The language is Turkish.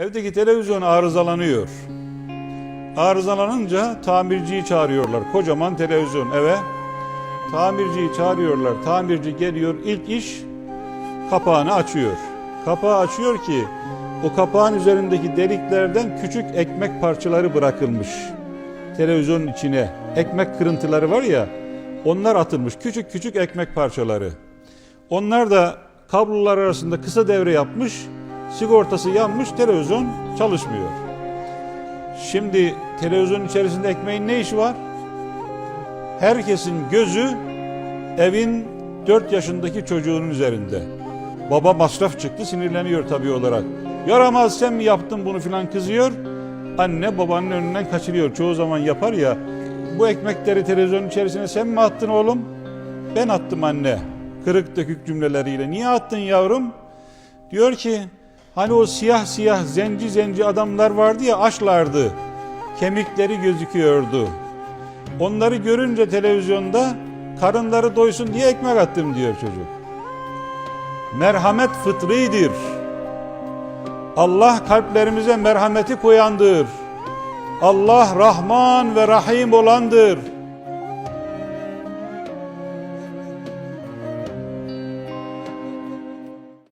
Evdeki televizyon arızalanıyor. Arızalanınca tamirciyi çağırıyorlar. Kocaman televizyon eve. Tamirciyi çağırıyorlar. Tamirci geliyor. İlk iş kapağını açıyor. Kapağı açıyor ki o kapağın üzerindeki deliklerden küçük ekmek parçaları bırakılmış. Televizyonun içine ekmek kırıntıları var ya onlar atılmış. Küçük küçük ekmek parçaları. Onlar da kablolar arasında kısa devre yapmış. Sigortası yanmış. Televizyon çalışmıyor. Şimdi televizyonun içerisinde ekmeğin ne işi var? Herkesin gözü evin 4 yaşındaki çocuğunun üzerinde. Baba masraf çıktı sinirleniyor tabii olarak. Yaramaz sen mi yaptın bunu filan kızıyor. Anne babanın önünden kaçırıyor. Çoğu zaman yapar ya. Bu ekmekleri televizyonun içerisine sen mi attın oğlum? Ben attım anne. Kırık dökük cümleleriyle. Niye attın yavrum? Diyor ki hani o siyah siyah zenci zenci adamlar vardı ya açlardı. Kemikleri gözüküyordu. Onları görünce televizyonda karınları doysun diye ekmek attım diyor çocuk. Merhamet fıtridir. Allah kalplerimize merhameti koyandır. Allah Rahman ve Rahim olandır.